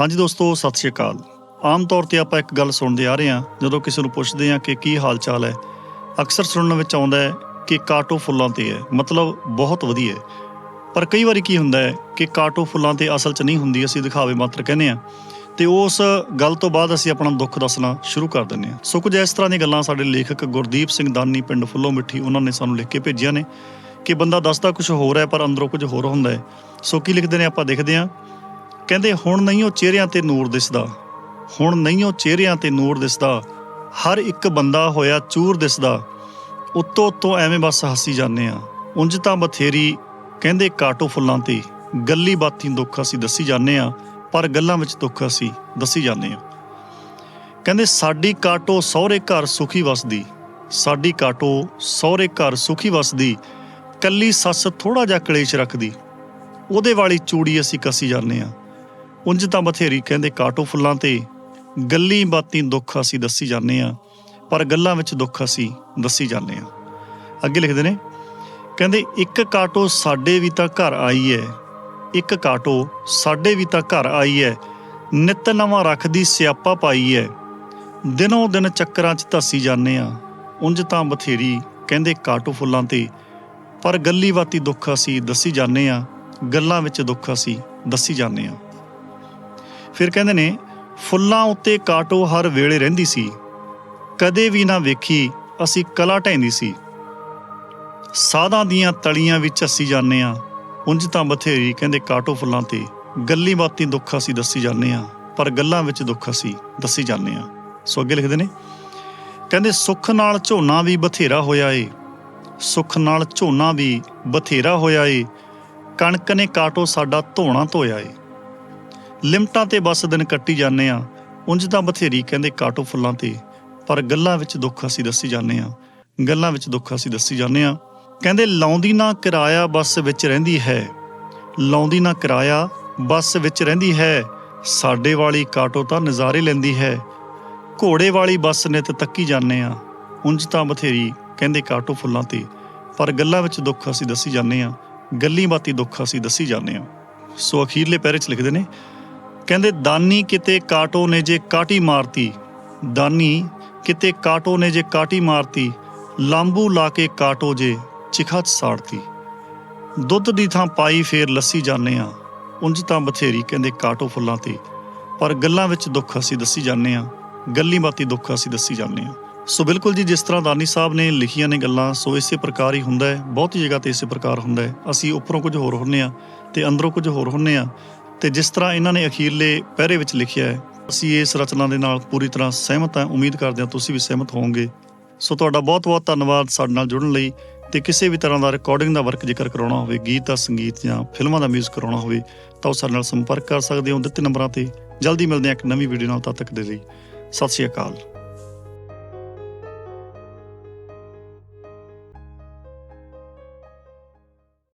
ਹਾਂਜੀ ਦੋਸਤੋ, ਸਤਿ ਸ਼੍ਰੀ ਅਕਾਲ। ਆਮ ਤੌਰ ਤੇ ਆਪਾਂ ਇੱਕ ਗੱਲ ਸੁਣਦੇ ਆ ਰਹੇ ਹਾਂ, ਜਦੋਂ ਕਿਸੇ ਨੂੰ ਪੁੱਛਦੇ ਹਾਂ ਕਿ ਕੀ ਹਾਲ ਚਾਲ ਹੈ, ਅਕਸਰ ਸੁਣਨ ਵਿੱਚ ਆਉਂਦਾ ਹੈ ਕਿ ਕਾਟੋ ਫੁੱਲਾਂ ਤੇ ਹੈ। ਮਤਲਬ ਬਹੁਤ ਵਧੀਆ ਹੈ। ਪਰ ਕਈ ਵਾਰੀ ਕੀ ਹੁੰਦਾ ਹੈ ਕਿ ਕਾਟੋ ਫੁੱਲਾਂ ਤੇ ਅਸਲ 'ਚ ਨਹੀਂ ਹੁੰਦੀ, ਅਸੀਂ ਦਿਖਾਵੇ ਮਾਤਰ ਕਹਿੰਦੇ ਆ ਤੇ ਉਸ ਗੱਲ ਤੋਂ ਬਾਅਦ ਅਸੀਂ ਆਪਣਾ ਦੁੱਖ ਦੱਸਣਾ ਸ਼ੁਰੂ ਕਰ ਦਿੰਦੇ ਹਾਂ। ਸੋ ਕੁਝ ਇਸ ਤਰ੍ਹਾਂ ਦੀਆਂ ਗੱਲਾਂ ਸਾਡੇ ਲੇਖਕ ਗੁਰਦੀਪ ਸਿੰਘ ਦਾਨੀ, ਪਿੰਡ ਫੁੱਲੋ ਮਿੱਠੀ, ਉਹਨਾਂ ਨੇ ਸਾਨੂੰ ਲਿਖ ਕੇ ਭੇਜੀਆਂ ਨੇ ਕਿ ਬੰਦਾ ਦੱਸਦਾ ਕੁਝ ਹੋਰ ਹੈ, ਪਰ ਅੰਦਰੋਂ ਕੁਝ ਹੋਰ ਹੁੰਦਾ ਹੈ। ਸੋ ਕੀ ਲਿਖਦੇ ਨੇ ਆਪਾਂ ਦੇਖਦੇ ਹਾਂ। ਕਹਿੰਦੇ, ਹੁਣ ਨਹੀਂ ਉਹ ਚਿਹਰਿਆਂ ਤੇ ਨੂਰ ਦਿਸਦਾ। ਹੁਣ ਨਹੀਂ ਉਹ ਚਿਹਰਿਆਂ ਤੇ ਨੂਰ ਦਿਸਦਾ। ਹਰ ਇੱਕ ਬੰਦਾ ਹੋਇਆ ਚੂਰ ਦਿਸਦਾ। ਉੱਤੋਂ ਉੱਤੋਂ ਐਵੇਂ ਬਸ ਹੱਸੀ ਜਾਂਦੇ ਆ ਉਂਝ ਤਾਂ ਬਥੇਰੀ ਕਹਿੰਦੇ ਕਾਟੋ ਫੁੱਲਾਂ ਤੇ ਗੱਲੀ ਬਾਤੀ ਦੁੱਖ ਅਸੀਂ ਦੱਸੀ ਜਾਂਦੇ ਆ ਪਰ ਗੱਲਾਂ ਵਿੱਚ ਦੁੱਖ ਅਸੀਂ ਦੱਸੀ ਜਾਂਦੇ ਆ ਕਹਿੰਦੇ, ਸਾਡੀ ਕਾਟੋ ਸਹੁਰੇ ਘਰ ਸੁਖੀ ਵਸਦੀ। ਸਾਡੀ ਕਾਟੋ ਸਹੁਰੇ ਘਰ ਸੁਖੀ ਵਸਦੀ। ਕੱਲੀ ਸੱਸ ਥੋੜਾ ਜਿਹਾ ਕਲੇਸ਼ ਰੱਖਦੀ। ਉਹਦੇ ਵਾਲੀ ਚੂੜੀ ਅਸੀਂ ਕਸੀ ਜਾਂਦੇ ਆ ਉਂਝ ਤਾਂ ਬਥੇਰੀ ਕਹਿੰਦੇ ਕਾਟੋ ਫੁੱਲਾਂ ਤੇ ਗੱਲੀ ਬਾਤੀ ਦੁੱਖ ਅਸੀਂ ਦੱਸੀ ਜਾਂਦੇ ਆ ਪਰ ਗੱਲਾਂ ਵਿੱਚ ਦੁੱਖ ਅਸੀਂ ਦੱਸੀ ਜਾਂਦੇ ਆ ਅੱਗੇ ਲਿਖਦੇ ਨੇ, ਕਹਿੰਦੇ ਇੱਕ ਕਾਟੋ ਸਾਡੇ ਵੀ ਤਾਂ ਘਰ ਆਈ ਹੈ, ਇੱਕ ਕਾਟੋ ਸਾਡੇ ਵੀ ਤਾਂ ਘਰ ਆਈ ਹੈ, ਨਿਤ ਨਵਾਂ ਰੱਖਦੀ ਸਿਆਪਾ ਪਾਈ ਹੈ, ਦਿਨੋਂ ਦਿਨ ਚੱਕਰਾਂ 'ਚ ਧੱਸੀ ਜਾਂਦੇ ਆ ਉਂਝ ਤਾਂ ਬਥੇਰੀ ਕਹਿੰਦੇ ਕਾਟੋ ਫੁੱਲਾਂ ਤੇ, ਪਰ ਗੱਲੀ ਬਾਤੀ ਦੁੱਖ ਅਸੀਂ ਦੱਸੀ ਜਾਂਦੇ ਆ ਗੱਲਾਂ ਵਿੱਚ ਦੁੱਖ ਅਸੀਂ ਦੱਸੀ ਜਾਂਦੇ ਆ ਫਿਰ ਕਹਿੰਦੇ ਨੇ, ਫੁੱਲਾਂ ਉੱਤੇ ਕਾਟੋ ਹਰ ਵੇਲੇ ਰਹਿੰਦੀ ਸੀ। ਕਦੇ ਵੀ ਨਾ ਵੇਖੀ ਅਸੀਂ ਕਲਾ ਢੈਂਦੀ ਸੀ। ਸਾਧਾਂ ਦੀਆਂ ਤਲੀਆਂ ਵਿੱਚ ਅਸੀਂ ਜਾਂਦੇ ਆ ਉਂਝ ਤਾਂ ਬਥੇਰੀ, ਕਹਿੰਦੇ ਕਾਟੋ ਫੁੱਲਾਂ ਤੇ ਗੱਲੀ ਬਾਤੀ ਦੁੱਖ ਅਸੀਂ ਦੱਸੀ ਜਾਂਦੇ ਆ ਪਰ ਗੱਲਾਂ ਵਿੱਚ ਦੁੱਖ ਅਸੀਂ ਦੱਸੀ ਜਾਂਦੇ ਆ ਸੋ ਅੱਗੇ ਲਿਖਦੇ ਨੇ, ਕਹਿੰਦੇ ਸੁੱਖ ਨਾਲ ਝੋਨਾ ਵੀ ਬਥੇਰਾ ਹੋਇਆ ਏ। ਸੁੱਖ ਨਾਲ ਝੋਨਾ ਵੀ ਬਥੇਰਾ ਹੋਇਆ ਏ। ਕਣਕ ਨੇ ਕਾਟੋ ਸਾਡਾ ਧੋਣਾ ਧੋਇਆ ਏ। ਲਿਮਟਾਂ ਤੇ ਬਸ ਦਿਨ ਕੱਟੀ ਜਾਂਦੇ ਆ ਉਂਝ ਤਾਂ ਬਥੇਰੀ ਕਹਿੰਦੇ ਕਾਟੋ ਫੁੱਲਾਂ ਤੇ। ਪਰ ਗੱਲਾਂ ਵਿੱਚ ਦੁੱਖ ਅਸੀਂ ਦੱਸੀ ਜਾਂਦੇ ਆ ਗੱਲਾਂ ਵਿੱਚ ਦੁੱਖ ਅਸੀਂ ਦੱਸੀ ਜਾਂਦੇ ਆ ਕਹਿੰਦੇ ਲਾਉਂਦੀ ਨਾ ਕਿਰਾਇਆ ਬੱਸ ਵਿੱਚ ਰਹਿੰਦੀ ਹੈ। ਲਾਉਂਦੀ ਨਾ ਕਿਰਾਇਆ ਬੱਸ ਵਿੱਚ ਰਹਿੰਦੀ ਹੈ। ਸਾਡੇ ਵਾਲੀ ਕਾਟੋ ਤਾਂ ਨਜ਼ਾਰੇ ਲੈਂਦੀ ਹੈ। ਘੋੜੇ ਵਾਲੀ ਬੱਸ ਨੇ ਨਿਤ ਤੱਕੀ ਜਾਂਦੇ ਆ ਉਂਝ ਤਾਂ ਬਥੇਰੀ ਕਹਿੰਦੇ ਕਾਟੋ ਫੁੱਲਾਂ ਤੇ। ਪਰ ਗੱਲਾਂ ਵਿੱਚ ਦੁੱਖ ਅਸੀਂ ਦੱਸੀ ਜਾਂਦੇ ਆ ਗੱਲੀ ਬਾਤੀ ਦੁੱਖ ਅਸੀਂ ਦੱਸੀ ਜਾਂਦੇ ਆ ਸੋ ਅਖੀਰਲੇ ਪੈਰੇ 'ਚ ਲਿਖਦੇ ਨੇ ਕਹਿੰਦੇ, ਦਾਨੀ ਕਿਤੇ ਕਾਟੋ ਨੇ ਜੇ ਕਾਟੀ ਮਾਰਤੀ। ਦਾਨੀ ਕਿਤੇ ਕਾਟੋ ਨੇ ਜੇ ਕਾਟੀ ਮਾਰਤੀ, ਲਾਂਬੂ ਲਾ ਕੇ ਕਾਟੋ ਜੇ ਚਿਖਾ 'ਚ ਸਾੜਤੀ। ਦੁੱਧ ਦੀ ਥਾਂ ਪਾਈ ਫੇਰ ਲੱਸੀ ਜਾਂਦੇ ਆ। ਉਂਝ ਤਾਂ ਬਥੇਰੀ, ਕਹਿੰਦੇ, ਕਾਟੋ ਫੁੱਲਾਂ ਤੇ। ਪਰ ਗੱਲਾਂ ਵਿੱਚ ਦੁੱਖ ਅਸੀਂ ਦੱਸੀ ਜਾਂਦੇ ਆ, ਗੱਲੀ ਬਾਤੀ ਦੁੱਖ ਅਸੀਂ ਦੱਸੀ ਜਾਂਦੇ ਆ। ਸੋ ਬਿਲਕੁਲ ਜੀ, ਜਿਸ ਤਰ੍ਹਾਂ ਦਾਨੀ ਸਾਹਿਬ ਨੇ ਲਿਖੀਆਂ ਨੇ ਗੱਲਾਂ, ਸੋ ਇਸੇ ਪ੍ਰਕਾਰ ਹੀ ਹੁੰਦਾ ਹੈ, ਬਹੁਤੀ ਜਗ੍ਹਾ ਤੇ ਇਸੇ ਪ੍ਰਕਾਰ ਹੁੰਦਾ ਹੈ। ਅਸੀਂ ਉੱਪਰੋਂ ਕੁਝ ਹੋਰ ਹੁੰਨੇ ਆ ਤੇ ਅੰਦਰੋਂ ਕੁਝ ਹੋਰ ਹੁੰਨੇ ਆ। ਤੇ ਜਿਸ ਤਰ੍ਹਾਂ ਇਹਨਾਂ ਨੇ ਅਖੀਰਲੇ ਪਹਿਰੇ ਵਿੱਚ ਲਿਖਿਆ ਹੈ, ਅਸੀਂ ਇਸ ਰਚਨਾ ਦੇ ਨਾਲ ਪੂਰੀ ਤਰ੍ਹਾਂ ਸਹਿਮਤ ਹਾਂ। ਉਮੀਦ ਕਰਦੇ ਹਾਂ ਤੁਸੀਂ ਵੀ ਸਹਿਮਤ ਹੋਵੋਗੇ। ਸੋ ਤੁਹਾਡਾ ਬਹੁਤ-ਬਹੁਤ ਧੰਨਵਾਦ ਸਾਡੇ ਨਾਲ ਜੁੜਨ ਲਈ ਤੇ ਕਿਸੇ ਵੀ ਤਰ੍ਹਾਂ ਦਾ ਰਿਕਾਰਡਿੰਗ ਦਾ ਵਰਕ ਜੇਕਰ ਕਰਾਉਣਾ ਹੋਵੇ, ਗੀਤ ਦਾ, ਸੰਗੀਤ ਜਾਂ ਫਿਲਮਾਂ ਦਾ ਮਿਊਜ਼ਿਕ ਕਰਾਉਣਾ ਹੋਵੇ, ਤਾਂ ਉਹ ਸਾਡੇ ਨਾਲ ਸੰਪਰਕ ਕਰ ਸਕਦੇ ਹੋ। ਦਿੱਤੇ ਨੰਬਰਾਂ ਤੇ ਜਲਦੀ ਮਿਲਦੇ ਹਾਂ ਇੱਕ ਨਵੀਂ ਵੀਡੀਓ ਨਾਲ ਤਦ ਤੱਕ ਦੇ ਲਈ। ਸਤਿ ਸ਼੍ਰੀ ਅਕਾਲ।